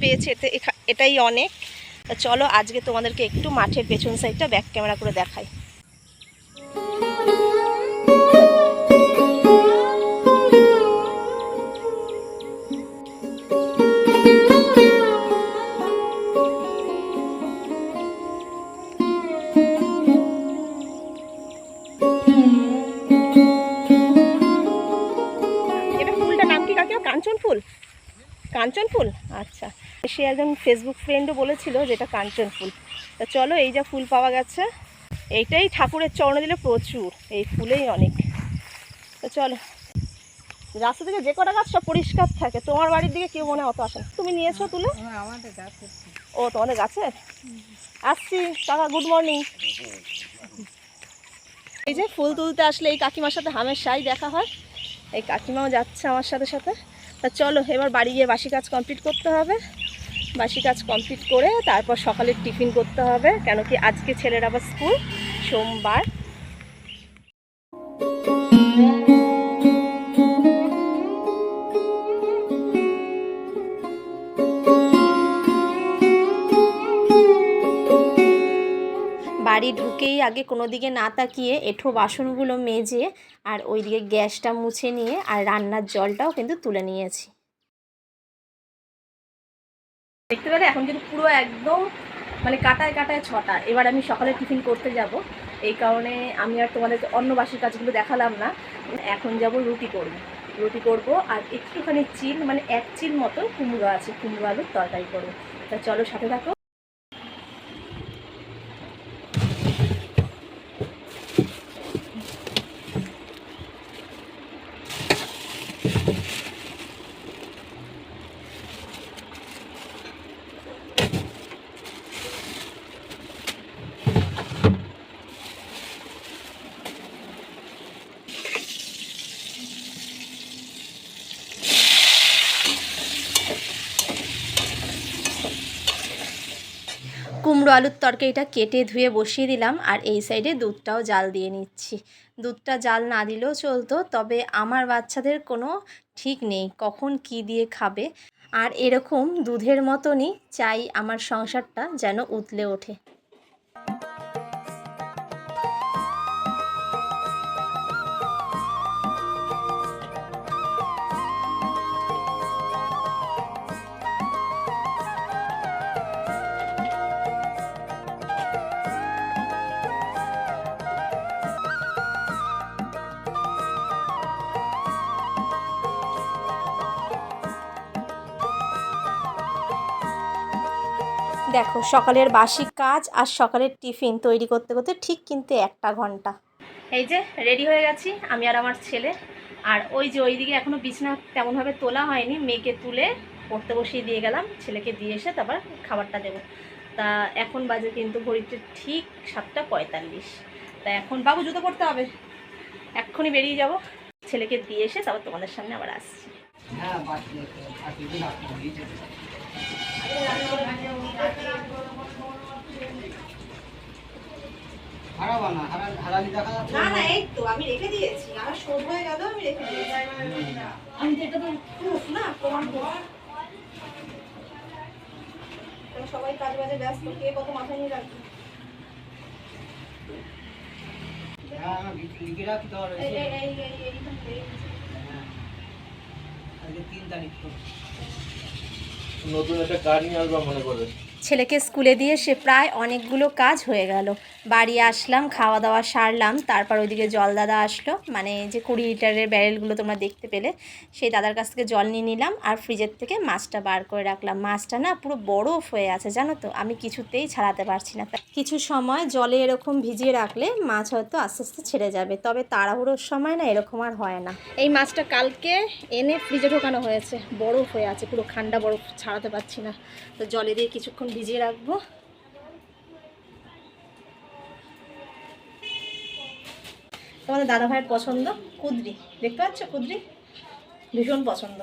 পেয়েছে এটাই অনেক। চলো আজকে তোমাদেরকে একটু মাঠের পেছন সাইডটা ব্যাক ক্যামেরা করে দেখাই। ফুল? কাঞ্চন ফুল? আচ্ছা। সে একজন ফেসবুক ফ্রেন্ডও বলেছিল যে এটা কাঞ্চন ফুল। তা চলো এই যা ফুল পাওয়া গেছে এইটাই ঠাকুরের চরণে দিলে প্রচুর। এই ফুলেই অনেক। তো চলো। রাস্তা থেকে যে কটা গাছ সব পরিষ্কার থাকে তোমার বাড়ির দিকে কেউ মনে হয় অত আসে তুমি নিয়েছো তুলে? গাছে ও তোমাদের গাছে? আসছি কাকা গুড মর্নিং এই যে ফুল তুলতে আসলে এই কাকিমার সাথে হামেশাই দেখা হয়। এই কাকিমাও যাচ্ছে আমার সাথে সাথে। তা চলো, এবার বাড়ি গিয়ে বাসি কাজ কমপ্লিট করতে হবে। বাসি কাজ কমপ্লিট করে তারপর সকালে টিফিন করতে হবে, কেন কি আজকে ছেলের আবার স্কুল সোমবার। আগে কোনো দিকে না তাকিয়ে এঁঠো বাসনগুলো মেজে আর ওইদিকে গ্যাসটা মুছে নিয়ে আর রান্নার জলটাও কিন্তু তুলে নিয়েছি। দেখতে পেলে এখন কিন্তু পুরো একদম মানে কাটায় কাটায় ছটা। এবার আমি সকালে টিফিন করতে যাব। এই কারণে আমি আর তোমাদের অন্য বাসির কাজগুলো দেখালাম না। এখন যাব রুটি করব। রুটি করব আর একটুখানি চিল মানে এক চিল মতো কুমড়ো আছে, কুমড়ো আলুর তরকারি করব। তা চলো সাথে থাকো। কুমড়ো আলুর তরকারিটা কেটে ধুয়ে বসিয়ে দিলাম আর এই সাইডে দুধটাও জাল দিয়ে নিচ্ছি। দুধটা জাল না দিলেও চলতো, তবে আমার বাচ্চাদের কোনো ঠিক নেই, কখন কি দিয়ে খাবে। আর এরকম দুধের মতনই চাই আমার সংসারটা যেন উতলে ওঠে। দেখো, সকালের বাসি কাজ আর সকালের টিফিন তৈরি করতে করতে ঠিক কিন্তু একটা ঘণ্টা। এই যে রেডি হয়ে গেছি আমি আর আমার ছেলে। আর ওই যে ওইদিকে এখনও বিছনা তেমনভাবে তোলা হয়নি, মেয়েকে তুলে পড়তে বসিয়ে দিয়ে গেলাম, ছেলেকে দিয়ে এসে তারপর খাবারটা দেবো। তা এখন বাজে কিন্তু ঘড়িতে ঠিক সাতটা পঁয়তাল্লিশ। তা এখন বাবু জুতো পড়তে হবে। এক্ষুনি বেরিয়ে যাব। ছেলেকে দিয়ে এসে তারপর তোমাদের সামনে আবার আসছি। হ্যাঁ বাকি বাকি হারাবা না হারা হারালি দেখা যাচ্ছে না না এই তো আমি রেখে দিয়েছি আমার শোধ হয়ে গেল আমি রেখে দিয়েছি আমি তো এটা তো প্রুফ না প্রমাণ করব সবাই কাজ বাজে ব্যস্ত কে কত মাথায় নিয়ে রাখবে হ্যাঁ লিখে এই এই এই এই এইখান থেকে। হ্যাঁ। আজকে তিন তারিখ তো। নতুন একটা কার নিয়ে আসবা মনে করে। ছেলেকে স্কুলে দিয়ে সে প্রায় অনেকগুলো কাজ হয়ে গেল। বাড়ি আসলাম খাওয়া দাওয়া সারলাম, তারপর ওইদিকে জল দাদা আসলো। মানে যে কুড়ি লিটারের ব্যারেলগুলো তোমরা দেখতে পেলে, সেই দাদার কাছ থেকে জল নিয়ে নিলাম আর ফ্রিজের থেকে মাছটা বার করে রাখলাম। মাছটা না পুরো বরফ হয়ে আছে, জানো তো? আমি কিছুতেই ছাড়াতে পারছি না। কিছু সময় জলে এরকম ভিজিয়ে রাখলে মাছ হয়তো আস্তে আস্তে ছেড়ে যাবে, তবে তাড়াহুড়োর সময় না এরকম আর হয় না। এই মাছটা কালকে এনে ফ্রিজে ঢোকানো হয়েছে, বরফ হয়ে আছে, পুরো ঠান্ডা বরফ ছাড়াতে পারছি না। তো জলে দিয়ে কিছুক্ষণ ভিজিয়ে রাখব। তোমাদের দাদা ভাইয়ের পছন্দ, কুদরি। দেখতে পাচ্ছ কুদরি? ভীষণ পছন্দ।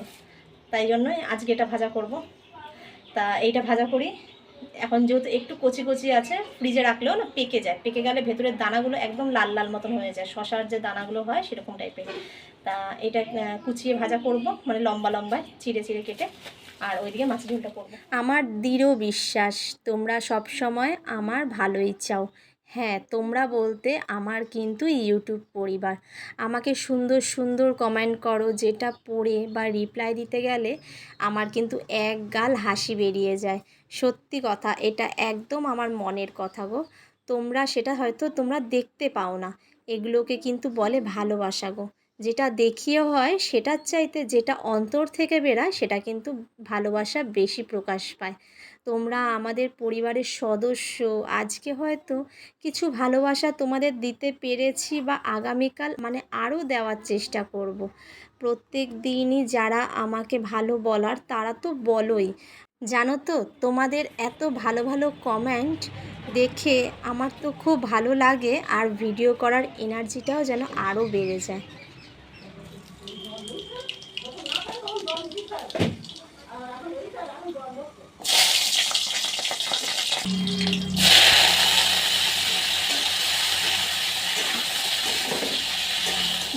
তাই জন্যই আজকে এটা ভাজা করব। তা এইটা ভাজা করি। এখন যেহেতু একটু কচি কচি আছে, ফ্রিজে রাখলেও না পেকে যায়। পেকে গেলে ভেতরের দানাগুলো একদম লাল লাল মতন হয়ে যায়। শশার যে দানাগুলো হয় সেরকম টাইপের তা এটা কুচিয়ে ভাজা করব মানে লম্বা লম্বায়, চিড়ে চিড়ে কেটে। আর ওইদিকে মাছের ঝোলটা করব। আমার দৃঢ় বিশ্বাস, তোমরা সব সময় আমার ভালোই চাও। হ্যাঁ তোমরা বলতে আমার কিন্তু ইউটিউব পরিবার। আমাকে সুন্দর সুন্দর কমেন্ট করো, যেটা পড়ে বা রিপ্লাই দিতে গেলে আমার কিন্তু এক গাল হাসি বেরিয়ে যায়। সত্যি কথা, এটা একদম আমার মনের কথা গো। তোমরা সেটা হয়তো তোমরা দেখতে পাও না। এগুলোকে কিন্তু বলে ভালোবাসা গো। যেটা দেখিয়ে হয়, সেটার চাইতে যেটা অন্তর থেকে বেরায়, সেটা কিন্তু ভালোবাসা বেশি প্রকাশ পায়। তোমরা আমাদের পরিবারের সদস্য। আজকে হয়তো কিছু ভালোবাসা তোমাদের দিতে পেরেছি বা আগামীকাল মানে আরও দেওয়ার চেষ্টা করব। প্রত্যেক দিনই যারা আমাকে ভালো বলার, তারা তো বলোই। জানো তো, তোমাদের এত ভালো ভালো কমেন্ট দেখে আমার তো খুব ভালো লাগে আর ভিডিও করার এনার্জিটাও যেন আরও বেড়ে যায়।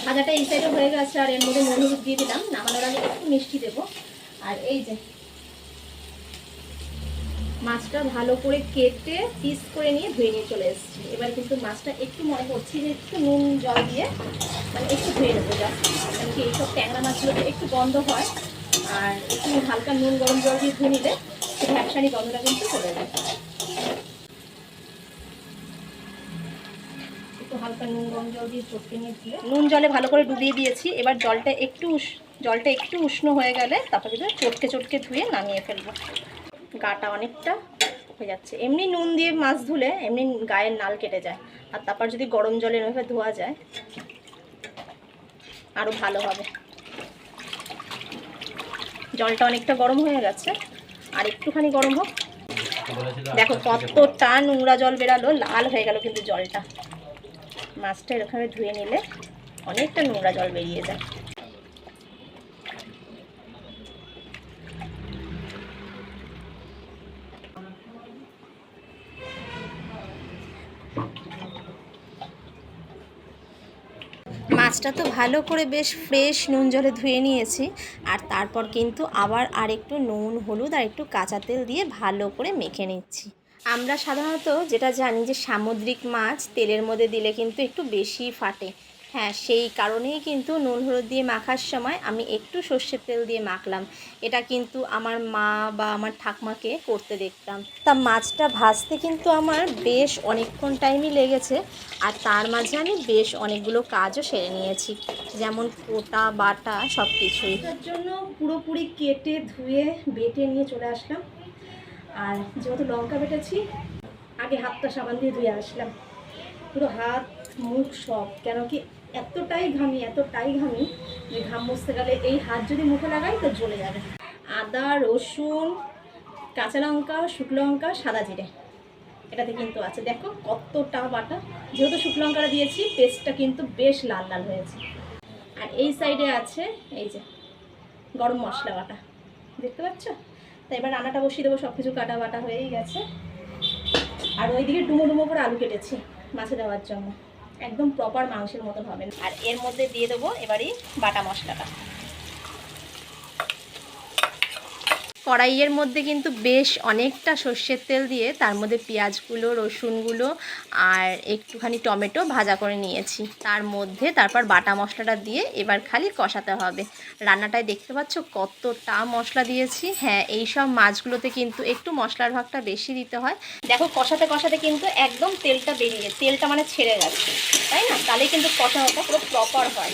ভাজাটা এই সাইডে হয়ে গেছে, আর এর মধ্যে নুন দিয়ে দিলাম। নামানোর আগে একটু মিষ্টি দেবো। আর এই যে মাছটা ভালো করে কেটে পিস করে নিয়ে ধুয়ে নিয়ে চলে এসেছি। এবার কিন্তু মাছটা একটু মনে করছি যে একটু নুন, জল দিয়ে মানে একটু ধুয়ে নেব যা কারণ কি এইসব ট্যাংরা মাছগুলোতে একটু গন্ধ হয়। আর একটু হালকা নুন, গরম জল দিয়ে ধুয়ে নিলে সেই ভ্যাপসানি গন্ধটা কিন্তু চলে যায় একটু নুন জল ভালো করে ডুবিয়ে দিয়েছি। এবার জলটা একটু জলটা একটু উষ্ণ হয়ে গেলে তারপর কিন্তু চটকে চটকে ধুয়ে নামিয়ে ফেলব। গাটা অনেকটা হয়ে যাচ্ছে। এমনি নুন দিয়ে মাছ ধুলে এমনি গায়ের নাল কেটে যায়। আর তারপর যদি গরম জলে এভাবে ধোয়া যায় আরও ভালো হবে। জলটা অনেকটা গরম হয়ে গেছে। আর একটুখানি গরম হোক। দেখো কতটা নোংরা জল বেরালো, লাল হয়ে গেল কিন্তু জলটা। মাছটা এরকমভাবে ধুয়ে নিলে অনেকটা নোংরা জল বেরিয়ে যায়। মাছটা তো ভালো করে বেশ ফ্রেশ নুন জলে ধুয়ে নিয়েছি, আর তারপর কিন্তু আবার আরেকটু নুন, হলুদ আর একটু কাঁচা তেল দিয়ে ভালো করে মেখে নিচ্ছি। আমরা সাধারণত যেটা জানি যে সামুদ্রিক মাছ তেলের মধ্যে দিলে কিন্তু একটু বেশি ফাটে। হ্যাঁ সেই কারণেই কিন্তু নুন, হলুদ দিয়ে মাখার সময় আমি একটু সর্ষের তেল দিয়ে মাখলাম। এটা কিন্তু আমার মা বা আমার ঠাকমাকে করতে দেখতাম। তা মাছটা ভাজতে কিন্তু আমার বেশ অনেকক্ষণ টাইমই লেগেছে আর তার মাঝে আমি বেশ অনেকগুলো কাজও সেরে নিয়েছি। যেমন কোটা, বাটা সব কিছুই জন্য পুরোপুরি কেটে ধুয়ে, বেটে নিয়ে চলে আসলাম। আর যেহেতু লঙ্কা বেটেছি, আগে হাতটা সাবান দিয়ে ধুয়ে আসলাম। পুরো হাত, মুখ সব, কেন কি এতটাই ঘামি এতটাই ঘামি যে ঘাম মুছতে গেলে এই হাত যদি মুখে লাগাই তো জ্বলে যাবে। আদা, রসুন, কাঁচা লঙ্কা, শুকনো লঙ্কা, সাদা জিরে। এটাতে কিন্তু আছে। দেখো কতটা বাটা। যেহেতু শুকনো লঙ্কাটা দিয়েছি, পেস্টটা কিন্তু বেশ লাল লাল হয়েছে। আর এই সাইডে আছে, এই যে গরম মশলা বাটা। দেখতে পাচ্ছ? তো এবার রান্নাটা বসিয়ে দেবো সব কিছু কাটা বাটা হয়েই গেছে। আর ওইদিকে ডুমো ডুমো করে আলু কেটেছি মাছে দেওয়ার জন্য। একদম প্রপার মাংসের মতন হবে। আর এর মধ্যে দিয়ে দেবো এবারই বাটা মশলাটা। কড়াইয়ের মধ্যে কিন্তু বেশ অনেকটা সর্ষের তেল দিয়ে তার মধ্যে পেঁয়াজগুলো, রসুনগুলো আর একটুখানি টমেটো ভাজা করে নিয়েছি। তার মধ্যে তারপর বাটা মশলাটা দিয়ে এবার খালি কষাতে হবে। রান্নাটায় দেখতে পাচ্ছ কতটা মশলা দিয়েছি। হ্যাঁ এই সব মাছগুলোতে কিন্তু একটু মশলার ভাগটা বেশি দিতে হয়। দেখো, কষাতে কষাতে কিন্তু একদম তেলটা বেরিয়ে, তেলটা মানে ছেড়ে গেছে তাই না? তাহলে কিন্তু কষানোটা পুরো প্রপার হয়।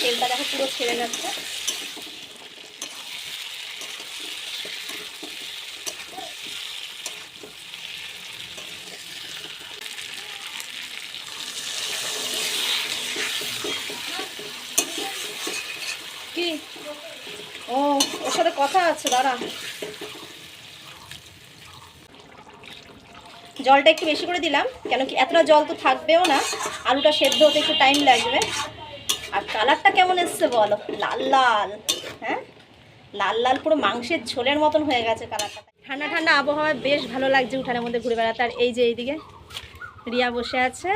তেলটা দেখো পুরো ছেড়ে যাচ্ছে কি ও ওর সাথে কথা আছে দাঁড়া। জলটা একটু বেশি করে দিলাম, কেন কি এতটা জল তো থাকবেও না। আলুটা সেদ্ধ হতে একটু টাইম লাগবে। আর কালারটা কেমন এসছে বলো? লাল লাল হ্যাঁ? লাল লাল পুরো মাংসের ঝোলের মতন হয়ে গেছে কালারটা ঠান্ডা ঠান্ডা আবহাওয়া বেশ ভালো লাগছে উঠানের মধ্যে ঘুরে বেড়াতে। আর এই যে এইদিকে রিয়া বসে আছে।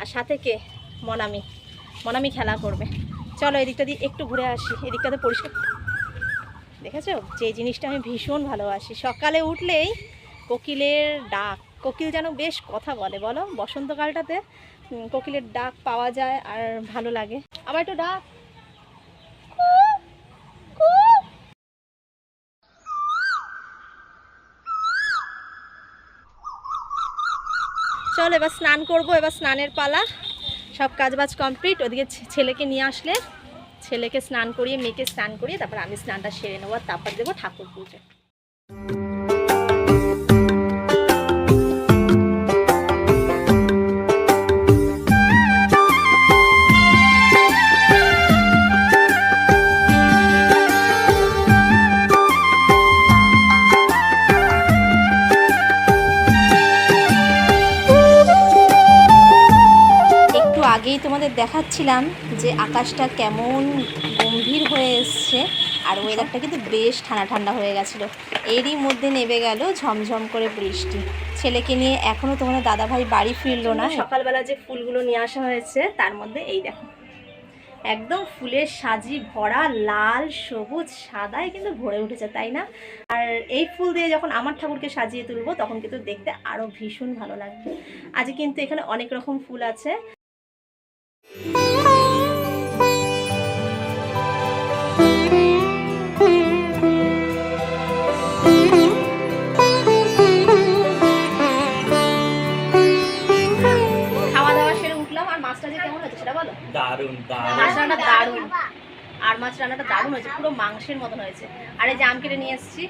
আর সাথে কে? মনামি। মনামি খেলা করবে। চলো এদিকটা দিয়ে একটু ঘুরে আসি। এদিকটাতে পরিষ্কার দেখেছ? যে জিনিসটা আমি ভীষণ ভালোবাসি। সকালে উঠলেই কোকিলের ডাক, কোকিল যেন বেশ কথা বলে, বলো? বসন্তকালটাতে কোকিলের ডাক পাওয়া যায় আর ভালো লাগে। আবার একটু ডাক। চল, এবার স্নান করব, এবার স্নানের পালা। সব কাজবাজ কমপ্লিট। ওদিকে ছেলেকে নিয়ে আসলে। ছেলেকে স্নান করিয়ে, মেয়েকে স্নান করিয়ে, তারপর আমি স্নানটা সেরে নেব আর তারপর দেবো ঠাকুর পুজো তোমাদের দেখাচ্ছিলাম যে আকাশটা কেমন গম্ভীর হয়ে এসছে আর ওয়েদারটা কিন্তু বেশ ঠান্ডা ঠান্ডা হয়ে গেছিল। এরই মধ্যে নেমে গেল ঝমঝম করে বৃষ্টি। ছেলেকে নিয়ে এখনও তোমাদের দাদাভাই বাড়ি ফিরলো না। সকালবেলা যে ফুলগুলো নিয়ে আসা হয়েছে, তার মধ্যে এই দেখো। একদম ফুলের সাজি ভরা, লাল, সবুজ, সাদায় কিন্তু ভরে উঠেছে, তাই না? আর এই ফুল দিয়ে যখন আমার ঠাকুরকে সাজিয়ে তুলবো, তখন কিন্তু দেখতে আরও ভীষণ ভালো লাগবে। আজ কিন্তু এখানে অনেক রকম ফুল আছে। খাওয়া দাওয়া সেরে উঠলাম আর মাছটা যে কেমন হয়েছে সেটা বলো? দারুণ মাছ রান্নাটা দারুণ। আর মাছ রান্নাটা দারুণ হয়েছে পুরো মাংসের মতন হয়েছে। আর এই যে আম কেটে নিয়ে এসেছি।